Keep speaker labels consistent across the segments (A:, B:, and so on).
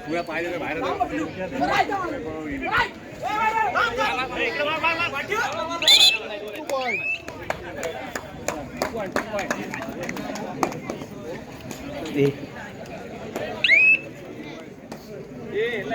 A: पुऱ्या पाहिजे बाहेर पॉईंट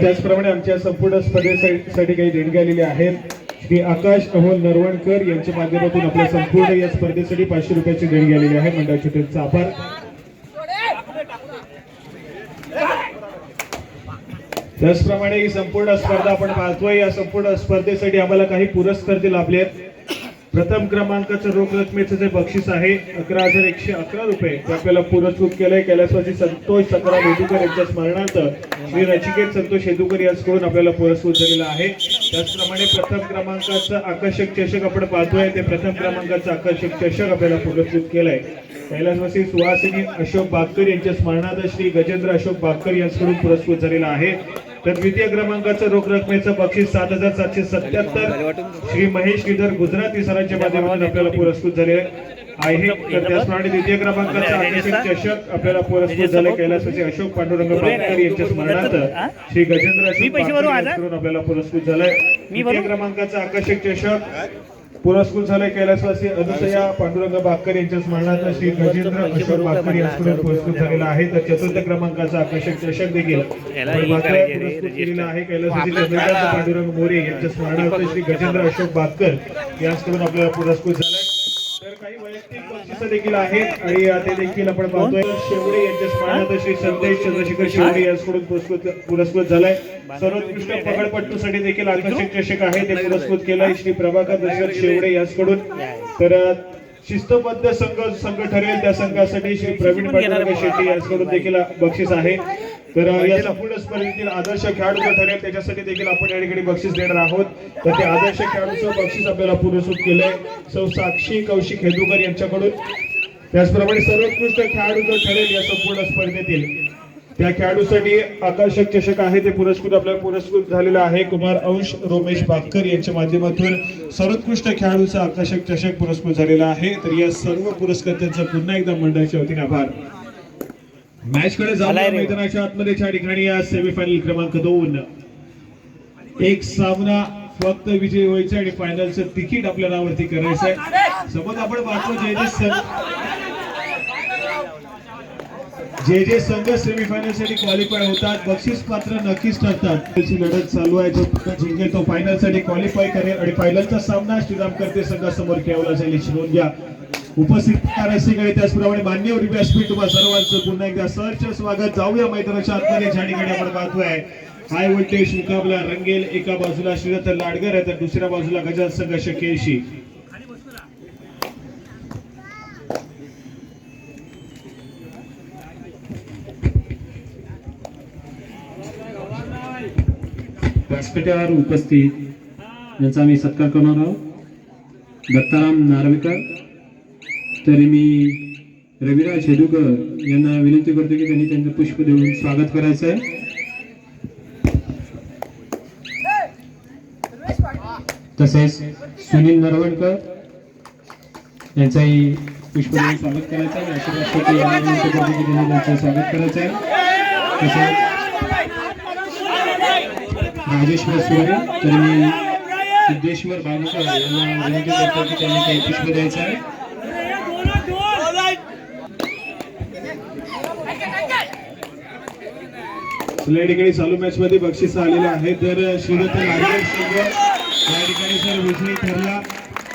A: त्याचप्रमाणे आमच्या संपूर्ण स्पर्धेसाठी काही देणगी आलेल्या आहेत. श्री आकाश अहोल नरवणकर यांच्या माध्यमातून आपल्या संपूर्ण या स्पर्धेसाठी पाचशे रुपयाची देणगी आलेली आहे. मंडळाच्या त्यांचा आभार. त्याचप्रमाणे ही संपूर्ण स्पर्धा आपण पाहतोय. या संपूर्ण स्पर्धेसाठी आम्हाला काही पुरस्कार ते लाभले आहेत. प्रथम क्रमांकाचं रोख रकमेचं जे बक्षीस आहे अकरा हजार एकशे अकरा रुपये. ते आपल्याला पुरस्कृत केलंय. कैलासवासी संतोष सकराम हेदुकर यांच्या स्मरणार्थ श्री रचिकेत संतोष हेदुकर यांच्याकडून आपल्याला पुरस्कृत झालेला आहे. त्याचप्रमाणे प्रथम क्रमांकाचं आकर्षक चषक आपण पाहतोय. ते प्रथम क्रमांकाचं आकर्षक चषक आपल्याला पुरस्कृत केलंय. कैलासवासी सुहासिनी अशोक बागकर यांच्या स्मरणार्थ श्री गजेंद्र अशोक बागकर यांच्याकडून पुरस्कृत झालेला आहे. तर द्वितीय क्रमांकाचं रोख रकमेचं बक्षीस सात हजार सातशे सत्याहत्तर. श्री महेश श्रीधर गुजराती सरांच्या माध्यमातून आपल्याला पुरस्कृत झाले. आहे तर त्याचप्रमाणे द्वितीय क्रमांकाचं आकर्षक चषक आपल्याला पुरस्कृत झाले कैलासवासी अशोक पांडुरंग बागकर यांच्या स्मरणार्थ श्री गजेंद्र अशोक आपल्याला पुरस्कृत झालाय द्वितीय क्रमांकाचं आकर्षक चषक. पुरस्कृत झाले कैलासवासी अनुसया पांडुरंग बागकर यांच्या स्मरणार्थ श्री गजेंद्र अशोक बागकर यांच्याकडून पुरस्कृत झालेला आहे. तर चतुर्थ क्रमांकाचा आकर्षक चषक देखील आपण बागकर पुरस्कृत केलेला आहे. कैलासवासी चंद्रकांत पांडुरंग मोरे यांच्या स्मरणार्थ श्री गजेंद्र अशोक बागकर यांच्याकडून आपल्याला पुरस्कृत काही देखील आहेत आणि ते देखील आपण पाहतोय. शेवडे यांच्या स्मरणार्थ श्री संदेश चंद्रशेखर शेवडे यांच्याकडून पुरस्कृत पुरस्कृत झालाय. सर्वोत्कृष्ट पकडपट्टूसाठी देखील आकर्षक चषक आहे ते पुरस्कृत केलंय. श्री प्रभाकर दशरथ शेवडे यांच्याकडून. तर शिस्तबद्ध संघ संघ ठरेल त्या संघासाठी श्री प्रवीण पांडुरंग शेट्टी यांच्याकडून देखील बक्षीस आहे. तर या संपूर्ण स्पर्धेतील आदर्श खेळाडू जो ठरेल त्याच्यासाठी देखील आपण या ठिकाणी बक्षीस देणार आहोत. तर ते आदर्श खेळाडूचं बक्षीस आपल्याला पुरस्कृत केलंय. सौ साक्षी कौशिक हेदुकर यांच्याकडून. त्याचप्रमाणे सर्वोत्कृष्ट खेळाडू जो ठरेल या संपूर्ण स्पर्धेतील. त्या खेळाडूसाठी आकर्षक चषक आहे ते पुरस्कृत आपल्याला पुरस्कृत झालेलं आहे. कुमार अंश रोमेश बागकर यांच्या माध्यमातून सर्वोत्कृष्ट खेळाडूचा आकर्षक चषक पुरस्कृत झालेला आहे. तर या सर्व पुरस्कर्त्यांचा पुन्हा एकदा मंडळाच्या वतीने आभार. मॅच कडे
B: रे.
A: मैदानाच्या आतमध्येच्या ठिकाणी या सेमीफायनल क्रमांक दोन. एक सामना फक्त विजयी व्हायचं आणि फायनलचं तिकीट आपल्या नावावरती करायचं आहे. समज आपण पाहतो जे जे संघ जे जे संघ सेमीफायनलसाठी क्वालिफाय होतात बक्षीस पात्र नक्कीच ठरतात. त्याची लढत चालू आहे जो जिंकेल तो फायनलसाठी क्वालिफाय करेल. आणि फायनलचा सामना श्रीराम करते संघासमोर खेळवला जाईल नोंद घ्या. उपस्थित रसिकडे त्याचप्रमाणे मान्यवर व्यासपीठ तुम्हा सर्वांचं पुन्हा एकदा सहर्ष स्वागत. जाऊया मैदानाच्या आतमध्ये. झाडीकडे आपण पाहतोय हाय व्होल्टेज मुकाबला रंगेल. एका बाजूला श्रीरथ लाडगर आहे तर दुसऱ्या बाजूला गजात संघर्ष केशी
C: व्यासपीठावर उपस्थित यांचा आम्ही सत्कार करणार आहोत. दत्ताराम नार्वेकर. तरी मी रविराज हेदुकर यांना विनंती करतो की त्यांनी त्यांचं पुष्प देऊन स्वागत करायचं आहे. तसेच सुनील नरवणकर यांचाही पुष्प देऊन स्वागत करायचं आहे. आशीर्वाद शेट्टी यांना विनंती करतो की त्यांनी त्यांचं स्वागत करायचं आहे. तसेच राजेश्वर सुरे तर मी सिद्धेश्वर बाबूकर यांना विनंती करतो की त्यांनी काही पुष्प द्यायचं आहे.
A: या ठिकाणी चालू मॅच मध्ये बक्षीस आलेलं आहे. तर श्रीदत्त लाडकर संघ या ठिकाणी सर विजयी ठरला.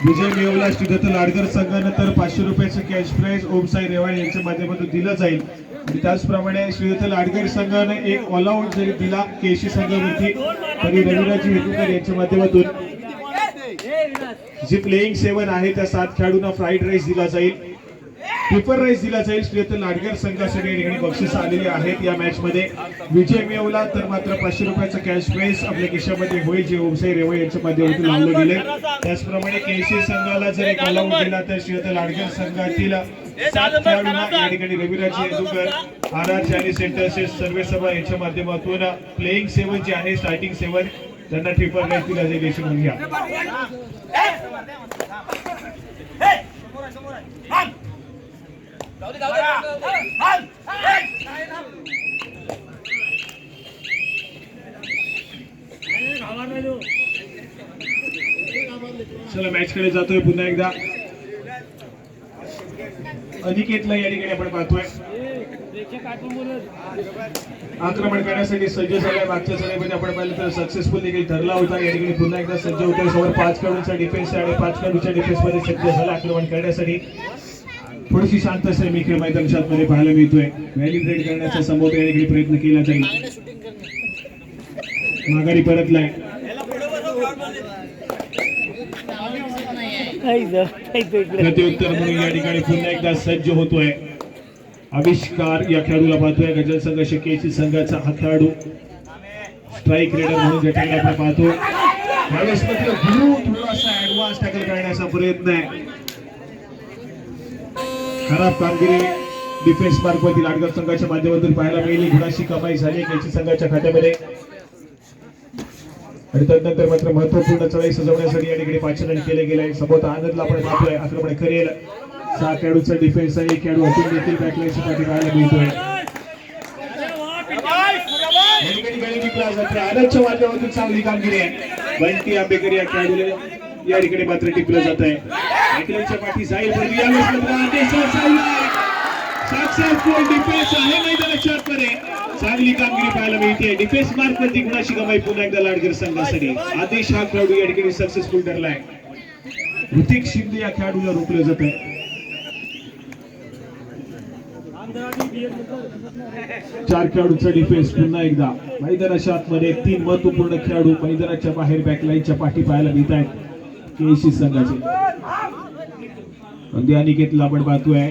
A: विजय मिळवला श्रीदत्त लाडकर संघानं. तर पाचशे रुपयाचं कॅश प्राईज ओम साई रेवाळे यांच्या माध्यमातून दिलं जाईल. आणि त्याचप्रमाणे श्रीदत्त लाडकर संघानं एक ऑल आउट जरी दिला केशी संघावरती तरी रविराजी हेतुकर यांच्या माध्यमातून जी प्लेइंग सेवन आहे त्या सात खेळाडूंना फ्राईड राईस दिला जाईल. पेपर राईस दिला जाईल श्रीदत्त लाडकर संघासाठी ठिकाणी बक्षीस आलेली आहेत. या मॅच मध्ये विजय मिळवला तर मात्र पाचशे रुपयाचा कॅश प्राईस आपल्या खिशामध्ये होईल. जे ओमसाई रेवळ यांच्या माध्यमातून लावलं गेले त्याचप्रमाणे केसी संघाला जर एक ऑल दिला तर श्रीदत्त लाडकर संघातील सात खेळाडूंना या ठिकाणी Raviraj Yedukar R R centre centres सर्वेसभा यांच्या माध्यमातून प्लेइंग सेवन जे आहे स्टार्टिंग सेवन त्यांना ट्रिपल राईस दिला जाईल याची नोंद घ्या. चला मॅच कडे जातोय पुन्हा एकदा. अनिकेतला या ठिकाणी आपण पाहतोय. आक्रमण करण्यासाठी सज्ज झाल्या मागच्या सगळ्यामध्ये आपण पाहिलं तर सक्सेसफुल देखील ठरला होता. या ठिकाणी पुन्हा एकदा सज्ज होतोय समोर पाच खेळाडूंचा डिफेन्स आहे आणि पाच खेळाडूच्या डिफेन्समध्ये सज्ज झाला आक्रमण करण्यासाठी. थोडीशी शांत सैमी खेळ मैदानमध्ये पाहायला मिळतोय. व्हॅलिब्रेट करण्याचा समोर या प्रयत्न केला जाईल माघारी परतलाय. प्रत्युत्तर म्हणून या ठिकाणी पुन्हा एकदा सज्ज होतोय. आविष्कार या खेळाडूला पाहतोय. गजल संघ शकेची संघाचा हा खेळाडू स्ट्राईक रेडर म्हणून ज्या ठिकाणी आपण पाहतो. यावेळेस मात्र गुरु थोडासा ऍडव्हान्स टॅकल करण्याचा प्रयत्न आहे. खराब कामगिरी डिफेन्स मार्फत लाडकर संघाच्या माध्यमातून पाहायला मिळाली. गुणाशी कमाई झाली खेळची संघाच्या खात्यामध्ये. आणि त्यानंतर मात्र महत्त्वपूर्ण चढाई सजवण्यासाठी या ठिकाणी पाचन केले गेले आहे. सबोत आनंदला आपण पाहतोय आक्रमण करेल. सहा खेळाडूचा डिफेन्स आहे. एक खेळाडू अतुल देखील बॅटलाईनच्या पाठी पाहायला मिळतोय. आनंदच्या माध्यमातून चांगली कामगिरी आहे. बंटी आंबेकर या खेळाडूला या ठिकाणी मात्र टिपलं जात आहे. बॅकलाईनच्या पाठी जाईल पण डिफेन्स आहे. मैदानाच्या आतमध्ये चांगली कामगिरी पाहायला मिळते. डिफेन्स मार्क ती गुणाची कमाई पुन्हा एकदा लाडकर संघासाठी. आदेश हा खेळाडू या ठिकाणी सक्सेसफुल ठरलाय. ऋतिक शिंदे या खेळाडूला रोखलं जात. आहे चार खेळाडूचा डिफेन्स पुन्हा एकदा. मैदानाच्या आतमध्ये तीन महत्त्वपूर्ण खेळाडू मैदानाच्या बाहेर बॅकलाईनच्या पाठी पाहायला मिळत आहेत केसी संघाचे. म्हणजे अनिकेतला आपण पाहतोय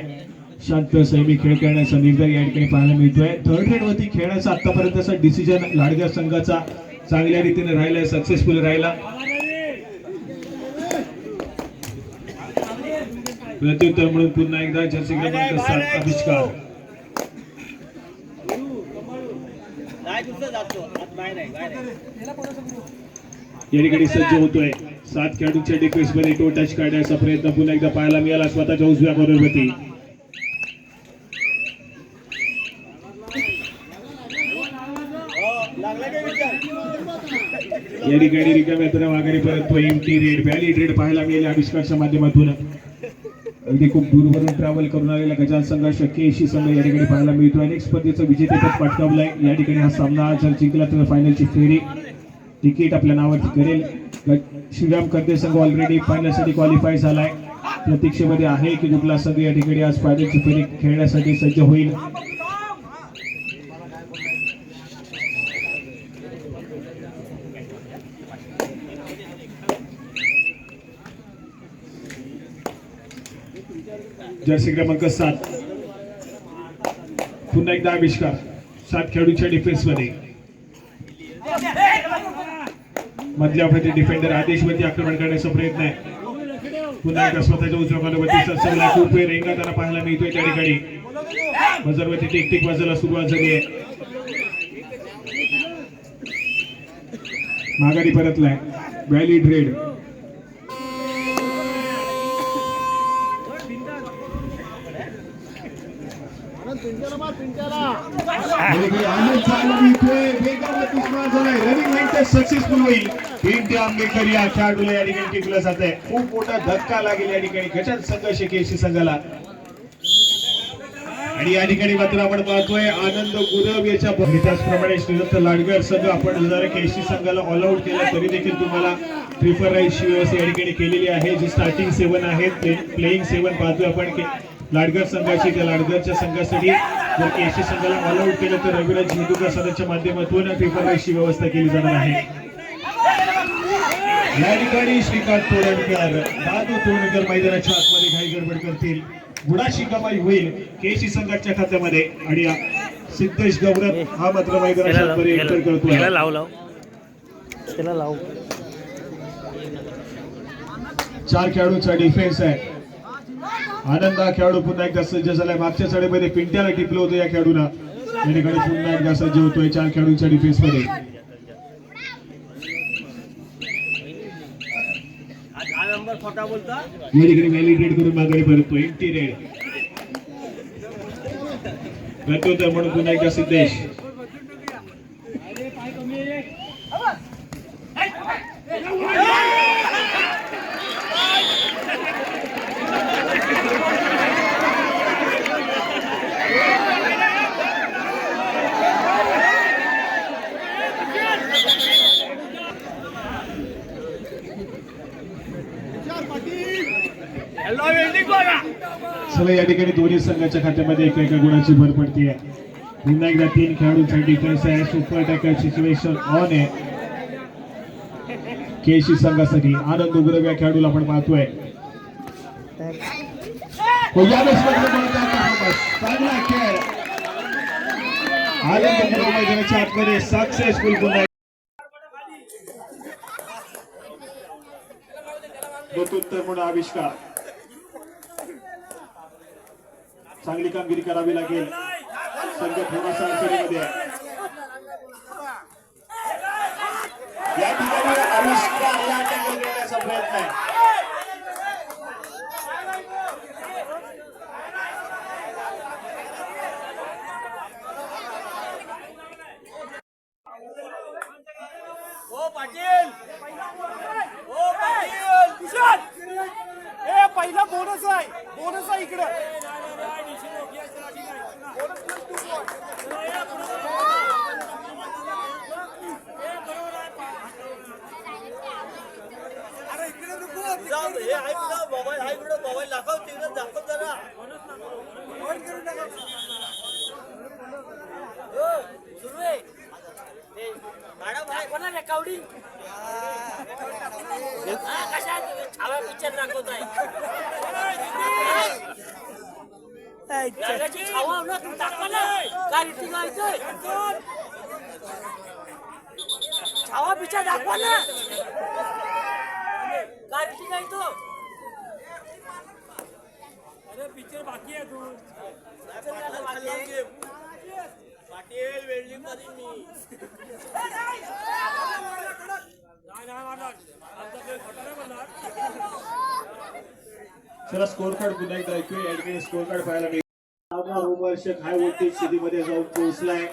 A: शांत सैमी खेळ खेळण्याचा निर्धार या ठिकाणी पाहायला मिळतोय. थर्ड रेड वरती खेळण्याचा आतापर्यंतचा डिसिजन लाडग्या संघाचा चांगल्या रीतीने राहिलाय सक्सेसफुल राहिला. प्रत्युत्तर म्हणून पुन्हा एकदा जर्सी क्रमांक सात आविष्कार. या ठिकाणी सज्ज होतोय. सात खेळाडूंच्या डिक्वेस्टमध्ये टो टच काढण्याचा प्रयत्न पुन्हा एकदा पाहायला मिळाला. स्वतःच्या उजव्या बरोबरती या ठिकाणी रिकाम्या तर माघारी परत एमटी रेड व्हॅलिड रेड पाहायला मिळेल आविष्कारच्या माध्यमातून. अगदी खूप दूरवरून ट्रॅव्हल करून आलेला गजान संघर्ष केशी संघ या ठिकाणी पाहायला मिळतो अनेक स्पर्धेचं विजेतेपद पटकावलंय. या ठिकाणी हा सामना जर जिंकला तर फायनलची फेरी. तिकीट आपल्या नावावरती करेल. श्रीराम करते संघ ऑलरेडी फायनलसाठी क्वालिफाय झालाय. प्रतीक्षेमध्ये आहे की कुठला संघ या ठिकाणी आज फायनलची फेरी खेळण्यासाठी सज्ज होईल. जर्सी क्रमांक सात. पुन्हा एकदा आविष्कार. सात खेळाडूच्या डिफेन्समध्ये मधल्या प्रति डिफेंडर आदेशवरती आक्रमण करण्याचा प्रयत्न आहे. पुन्हा एकदा स्वतःच्या उजव्या बाजूवरती सरसरला खूप वेळ रेंगाताना पाहायला मिळतोय त्या ठिकाणी. बजरवरती टिक टिक वाजायला सुरुवात झाली आहे. माघारी परतलाय. व्हॅली रेड सक्सेसफुल होईल. पिंटे आंबेडकर या खेळाडूला या ठिकाणी टिकलं जात आहे खूप मोठा धक्का लागेल या ठिकाणी गटात संघर्ष केशी संघाला. आणि या ठिकाणी मात्र आपण पाहतोय आनंद गुरव याच्या त्याचप्रमाणे श्रीदत्त लाडगर संघ आपण जर केशी संघाला ऑल आउट केला तरी देखील तुम्हाला ट्रिपल राईसची व्यवस्था या ठिकाणी केलेली आहे. जी स्टार्टिंग सेवन आहे प्लेइंग सेवन पाहतोय आपण लाडगर संघाची त्या लाडगरच्या संघासाठी जर केशी संघाला ऑल आउट केलं तर रविराज हिंदुकर सदनच्या माध्यमातून ट्रिपल राईटची व्यवस्था केली जाणार आहे. या ठिकाणी श्रीकांत तोरणकर दादू तोरणकर मैदानाच्या आतमध्ये घाई गडबड करतील. गुणाची कमाई होईल केशी संघाच्या खात्यामध्ये आणि सिद्धेश गौरव हा मात्र मैदानाच्या
B: त्याला
A: आतमध्ये एंटर करतोय.
B: त्याला लाव लाव. त्याला लाव.
A: चार खेळाडूंचा डिफेन्स आहे. आनंद हा खेळाडू पुन्हा एकदा सज्ज झालाय. मागच्या चढीमध्ये पिंट्याला टिपलं होतं या खेळाडूला. या ठिकाणी पुन्हा एकदा सज्ज होतोय चार खेळाडूंच्या डिफेन्समध्ये. या ठिकाणी व्हॅलिडेट करून माघारी परततो एम्प्टी रेड म्हणून पुन्हा एकदा सिद्धेश. चला या ठिकाणी दोन्ही संघाच्या खात्यामध्ये एका एका गुणाची भर पडते पुन्हा एकदा तीन खेळाडूंचा डिफेन्स आहे. सुपर टॅकर सिच्युएशन ऑन आहे. केशी संघासाठी आनंद उग्रव या खेळाडूला आपण पाहतोय. चांगला खेळ. आनंद उग्रव मैदानाच्या आतमध्ये सक्सेसफुल पुन्हा. प्रत्युत्तर म्हणून आविष्कार. चांगली कामगिरी करावी लागेल. संघ थोडासा अडचणीमध्ये या ठिकाणी आविष्कारला टक्कर देण्याचा प्रयत्न आहे.
D: पाटील! ओ पाटील! कुशाल ए पहिला बोनस आहे. बोनस आहे इकडे जाऊ दे, हे आहे पुढं मोबाईल आहे पुढं मोबाईल दाखव तिकडे दाखव जरा ऑन करून टाका हो, सुरू आहे ते, मॅडम आहे कोणा रेकॉर्डिंग. कशा छावा पिक्चर दाखवत आहे छावा ना तू दाखवा ना. काय रीती गायचंय छावा पिक्चर दाखवा ना. काय रीती गायतो अरे पिक्चर बाकी आहे तू. पाटील वेल्डिंगमध्ये मी.
A: चला स्कोर कार्ड पुन्हा एकदा ऐकूया. या ठिकाणी स्कोर कार्ड पाहायला मिळेल. नववा रोमहर्षक हाय व्होल्टेज स्थितीमध्ये जाऊन पोहोचलाय.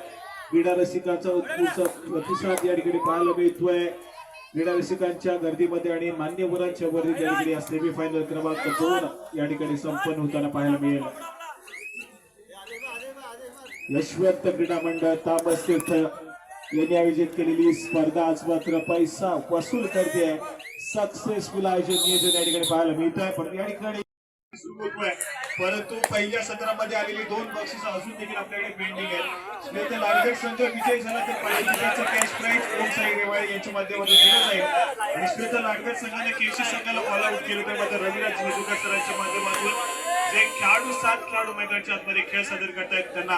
A: क्रीडा रसिकांचा उत्कृष्ट प्रतिसाद या ठिकाणी पाहायला मिळतोय. क्रीडाविषयकांच्या गर्दीमध्ये आणि मान्यवरांच्या वर्दीत या ठिकाणी सेमी फायनल क्रमांक दोन या ठिकाणी संपन्न होताना पाहायला मिळेल. यशवंत क्रीडा मंडळ तामस तीर्थ यांनी आयोजित केलेली स्पर्धा आज मात्र पैसा वसूल करते. सक्सेसफुल आयोजन नियोजन या ठिकाणी पाहायला मिळत आहे पण या ठिकाणी परंतु पहिल्या सत्रामध्ये आलेली दोन बक्षीस अजून देखील आपल्याकडे पेंडिंग आहेत. श्वेता संघ विजय झाला तर पाचशे कॅश प्राईज ओमसाई रेवाळे यांच्या माध्यमातून दिलं जाईल. आणि श्वेता लालगड संघाने केशी संघाला ऑल केलं तर मात्र रविराज झेंडूकर सरांच्या माध्यमातून जे खेळाडू सात खेळाडू मैदानाच्या आतमध्ये खेळ सादर करतायत त्यांना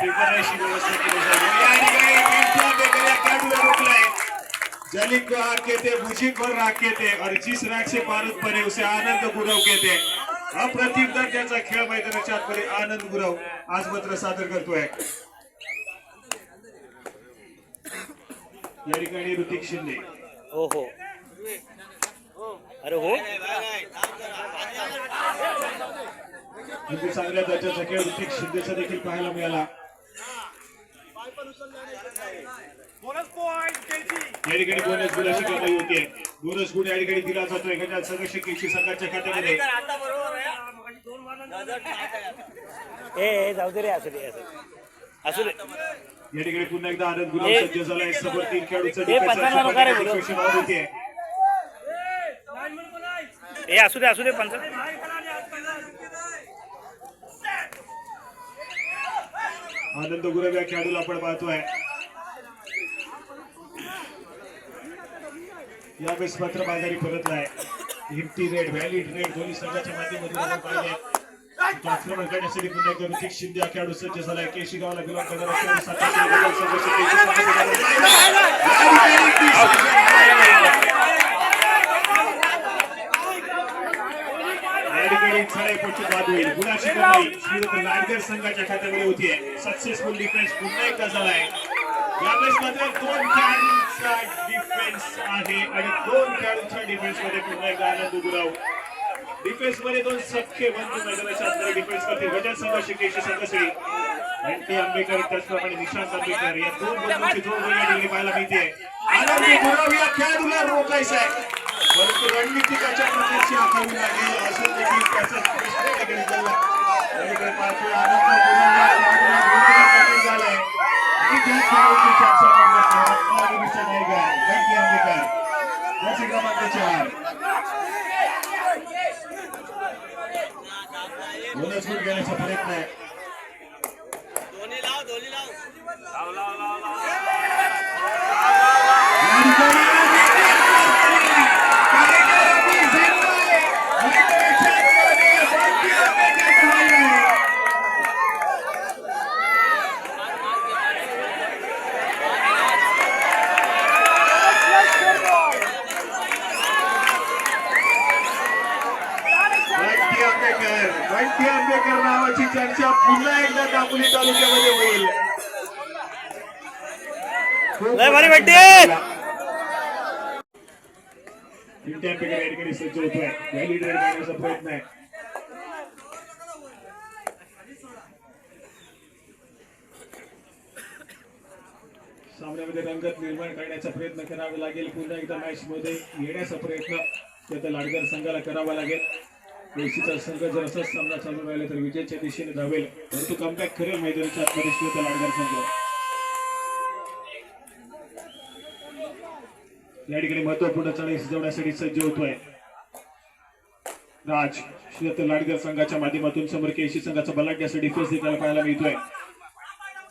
A: पेपरायची व्यवस्था केली जाईल. या ठिकाणी जलिक को हार कहते बुझी को राख कहते और जिस राग से भारत परे उसे आनंद गुरव कहते अप्रतिम दर्जाचा खेळ मैदानाच्या आतमध्ये आनंद गुरव. आज मात्र सादर करतोय. या ठिकाणी ऋतिक शिंदे.
B: हो हो. अरे हो.
A: अगदी चांगल्या दर्जाचा खेळ ऋतिक शिंदेचा देखील पाहायला मिळाला.
D: बोनस पॉइंट
A: या ठिकाणी बोनस गुलाची कमाई होते बोनस गुण या ठिकाणी दिला जातोय. गजात सदस्य केशी संघाच्या खात्यामध्ये
D: आता बरोबर आहे दोन
B: ए ए, जाऊ दे रे असू दे असू दे. असू दे.
A: या ठिकाणी पुन्हा एकदा आनंद गुलाब सज्ज झालाय समोर तीन खेळाडूचं. डिफेन्स होते.
B: ए असू दे असू दे पंच.
A: आनंद गुरव या खेळाडूला आपण पाहतोय. यावेळेस मात्र बाजारी परतलाय. हिमती रेड व्हॅली रेड दोन्ही संघाच्या माध्यमातून आपण पाहिले आक्रमण करण्यासाठी पुन्हा एकदा ऋतिक शिंदे खेळाडू सज्ज झालाय बिलॉंग संघाच्या खात्यामध्ये होतीये सक्सेसफुल डिफेन्स पुन्हा एकदा झालाय यावेळेस मात्र दोन खेळाडूंचा डिफेन्स आहे आणि दोन खेळाडूंच्या डिफेन्समध्ये पुन्हा एकदा आनंद गुराव डिफेन्समध्ये दोन सख्खे बंधू मैदानाच्या अंतर डिफेन्स करतील. गजल संघ शिकेशी संघसळी आंबेकर त्याचप्रमाणे निशांत आंबेकर या दोन बंधूंची दोन या ठिकाणी पाहायला मिळते. आनंद गुराव या खेळाडूला रोखायचा आहे. परंतु रणनीतिकाच्या प्रकारची आखावी लागेल असं देखील त्याचा पाहतोय आनंद गुराव झालाय. आणि खेळाडूची चर्चा रत्नागिरीचा आंबेकर त्याचे क्रमांक चार प्रयत्न आहे
D: दोन्ही लाव दोन्ही लाव
A: या ठिकाणी कार्यक्रमाची झेंडा आहे. आणि त्याच्यामध्ये घंटी आंबेकर धावला आहे. बंटी आंबेकर बंटी आंबेकर नावाची चर्चा पुन्हा एकदा दापोली तालुक्यामध्ये होईल. या ठिकाणी सज्ज होतोय. करण्याचा प्रयत्न आहे. सामन्यामध्ये रंगत निर्माण करण्याचा प्रयत्न करावा लागेल. पुन्हा एकदा मॅच मध्ये येण्याचा प्रयत्न. त्याचा लाडकर संघाला करावा लागेल. पेशीचा संघ जर असाच सामना चालू राहिला तर विजयच्या दिशेने धावेल. परंतु कमबॅक करेल मैदानाच्या आतमध्ये श्वेता लाडगार संघ. या ठिकाणी महत्त्वपूर्ण चढाई सजवण्यासाठी सज्ज होतोय. राज श्रीदत्त लाडगर संघाच्या माध्यमातून समोर केशी संघाचा बलाढ्याचा डिफेन्स देखील पाहायला मिळतोय.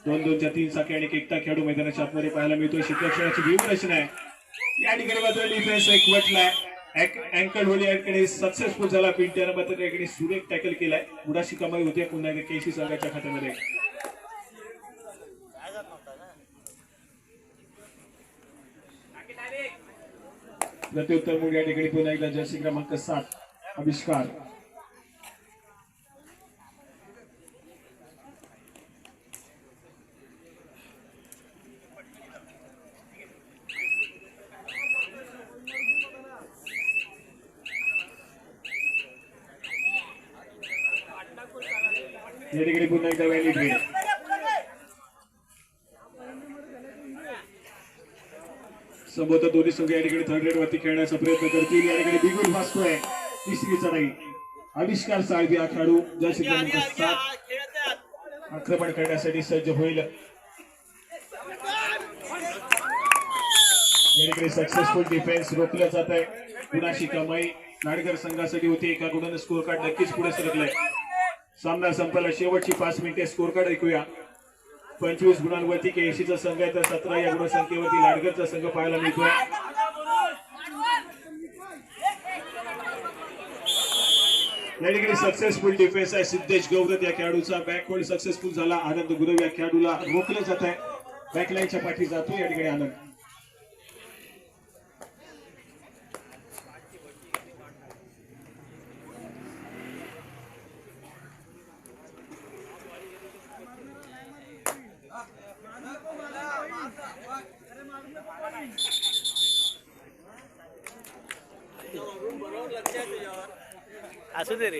A: दोन दोनच्या तीन साखे आणि एकटा खेळाडू मैदानाच्या आतमध्ये पाहायला मिळतोय. क्षेत्रक्षणाची व्यूह रचना आहे. या ठिकाणी मात्र डिफेन्स एकवटलाय अँकल होली याकडे सक्सेसफुल झाला पिंट्यानं मात्र या ठिकाणी सुरेख टॅकल केलाय. उडाशी कमाई होते पुन्हा एकदा केसी संघाच्या खात्यामध्ये प्रत्युत्तर मुळे या ठिकाणी पुन्हा एकदा जर्सी क्रमांक सात आविष्कार. या ठिकाणी पुन्हा एकदा व्हॅली घेईल. संभवत दोन्ही संघ या ठिकाणी थर्ड रेड वरती खेळण्याचा प्रयत्न करतील. या ठिकाणी बिगुल भासतोय. तिसरीचा नाही. आविष्कार साळवी हा खेळाडू जर्सी क्रमांक सात आक्रमण करण्यासाठी सज्ज होईल. या ठिकाणी सक्सेसफुल डिफेन्स रोखलं जात आहे गुणाशी कमाई? नाडगर संघासाठी होती. एका गुणाने स्कोर कार्ड नक्कीच पुढे सरकलंय. सामना संपायला शेवटची पाच मिनिटे स्कोर कार्ड ऐकूया. पंचवीस गुणांवरती केशीचा संघ आहे तर सतरा या गुणसंख्येवरती लाडगरचा संघ पाहायला मिळतोय. या ठिकाणी सक्सेसफुल डिफेन्स आहे. सिद्धेश गौरत या खेळाडूचा बॅकवर्ड सक्सेसफुल झाला. आनंद गुरव या खेळाडूला रोखलं जात आहे. बॅकलाईनच्या पाठी जातो या ठिकाणी आनंद
D: बरोबर लक्ष आहे तुझ्यावर
B: असू दे रे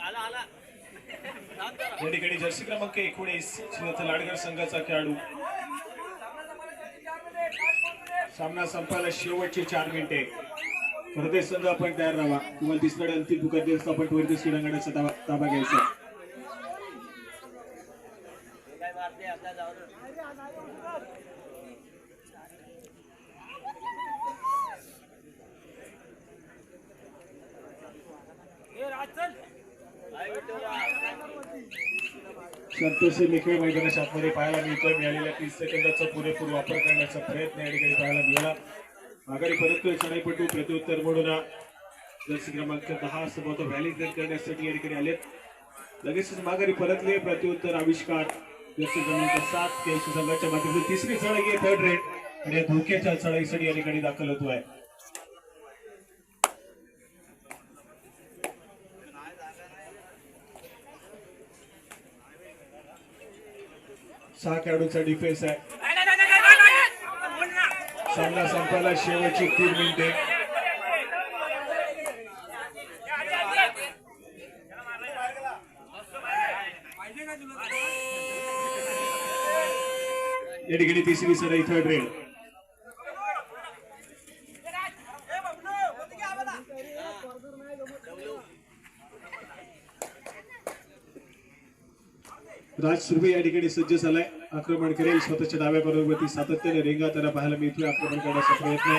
D: आला आला
A: या ठिकाणी जर्सी क्रमांक एकोणीस श्रीनाथ लाडगर संघाचा खेळाडू. सामना संपायला शेवटचे चार मिनिटे. प्रदेश संघ आपण तयार राहा तुम्हाला तिसऱ्या अंतिम दुकान दिवस आपण वरती क्रीडांगणाचा ताबा ताबा घ्यायचा
D: काय मारते आपल्या जाऊन
A: संतोषी निखिळ मैदानाच्या आतमध्ये पाहायला मिळतोय. मिळालेल्या तीस सेकंदाचा पुरेपूर वापर करण्याचा प्रयत्न या ठिकाणी पाहायला मिळाला. आघाडी परतोय चढाईपटू प्रत्युत्तर म्हणून जर्सी क्रमांक दहा समोर व्हॅलिडेट करण्यासाठी या ठिकाणी आलेत. लगेचच माघारी परतले. प्रत्युत्तर आविष्कार. जर्सी क्रमांक सात. संघाच्या माध्यमातून तिसरी चढाई आहे. थर्ड रेड आणि या धोक्याच्या चढाईसाठी या ठिकाणी दाखल होतो आहे सहा खेळाडूंचा डिफेन्स आहे. सामना संपायला शेवटची तीन मिनिटे. या ठिकाणी तिसरी सराई थर्ड रेड राज सुर्वे या ठिकाणी सज्ज झालाय. आक्रमण करेल. स्वतःच्या डाव्या बरोबरती सातत्याने रेंगा त्याला पाहायला मिळतोय. आक्रमण करण्याचा प्रयत्न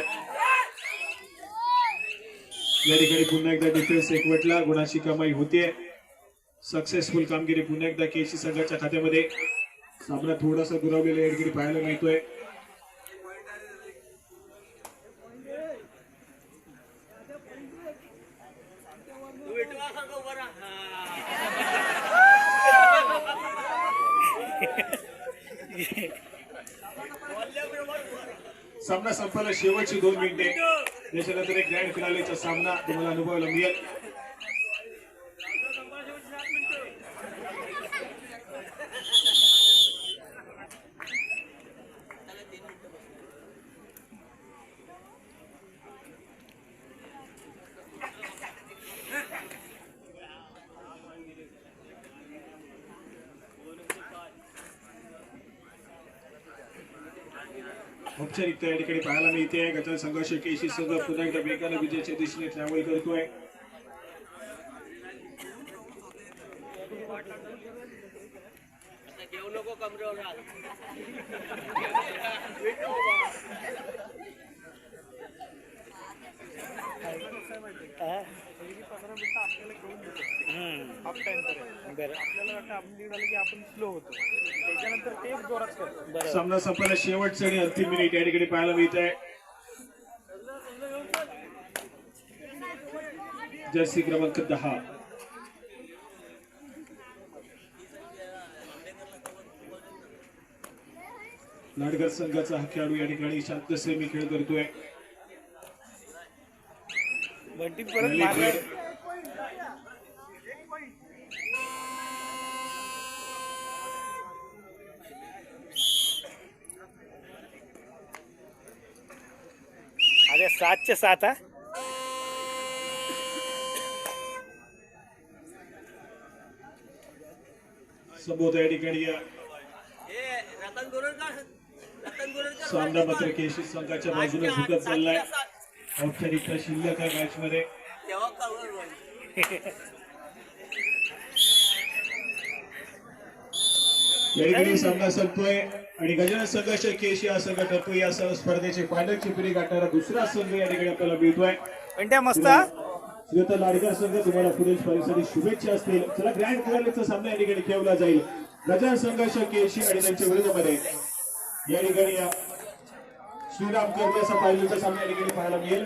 A: या ठिकाणी पुन्हा एकदा डिफेन्स एकवटला. गुणाची कमाई होतीये सक्सेसफुल कामगिरी पुन्हा एकदा केसी संघाच्या खात्यामध्ये. सामना थोडासा दुरावलेला या ठिकाणी पाहायला मिळतोय
D: तू विठवा सारखं उभा राहा.
A: सामना संपायला शेवटची दोन मिनिटे. त्याच्यानंतर एक ग्रँड फिनालेचा सामना तुम्हाला अनुभवायला मिळेल. औपचारिकता या ठिकाणी पाहायला मिळते. गटार संघर्ष केशी संघ पुन्हा एकदा वेगाने विजयाच्या दिशेने ट्रॅव्हल करतोय.
B: बरं
E: आपल्याला वाटतं आपण लीड आलं की आपण स्लो होतो. त्याच्यानंतर ते जोरात करतो.
B: बरं.
A: सामना संपायला शेवटचं आणि अंतिम मिनिट या ठिकाणी पाहायला मिळत आहे जर्सी क्रमांक दहा. नाटकर संघाचा हा खेळाडू या ठिकाणी शांत सेमी खेळ करतोय.
B: सातचे सात हा?
A: संबोध या ठिकाणी या सामना मात्र केशी संघाच्या बाजूने झुकत चाललाय. औपचारिकता शिल्लक आहे मॅच मध्ये
D: तेव्हा कवर होईल.
A: या ठिकाणी सामना संपतोय आणि गजानन संघर्ष केश या संघ ठरतो या सह स्पर्धेचे फायनलची फेरी गाठणारा दुसरा संघ या ठिकाणी आपल्याला मिळतोय
B: बंट्या मस्त?
A: श्रीयुत लाडकर संघ तुम्हाला पुढील स्पर्धेसाठी शुभेच्छा असतील चला ग्रँड फिनालेचा सामना या ठिकाणी खेळला जाईल गजानन संघर्ष केशी आणि त्यांच्या विरोधामध्ये या ठिकाणी श्रीराम असा फायनलचा सामना या ठिकाणी पाहायला मिळेल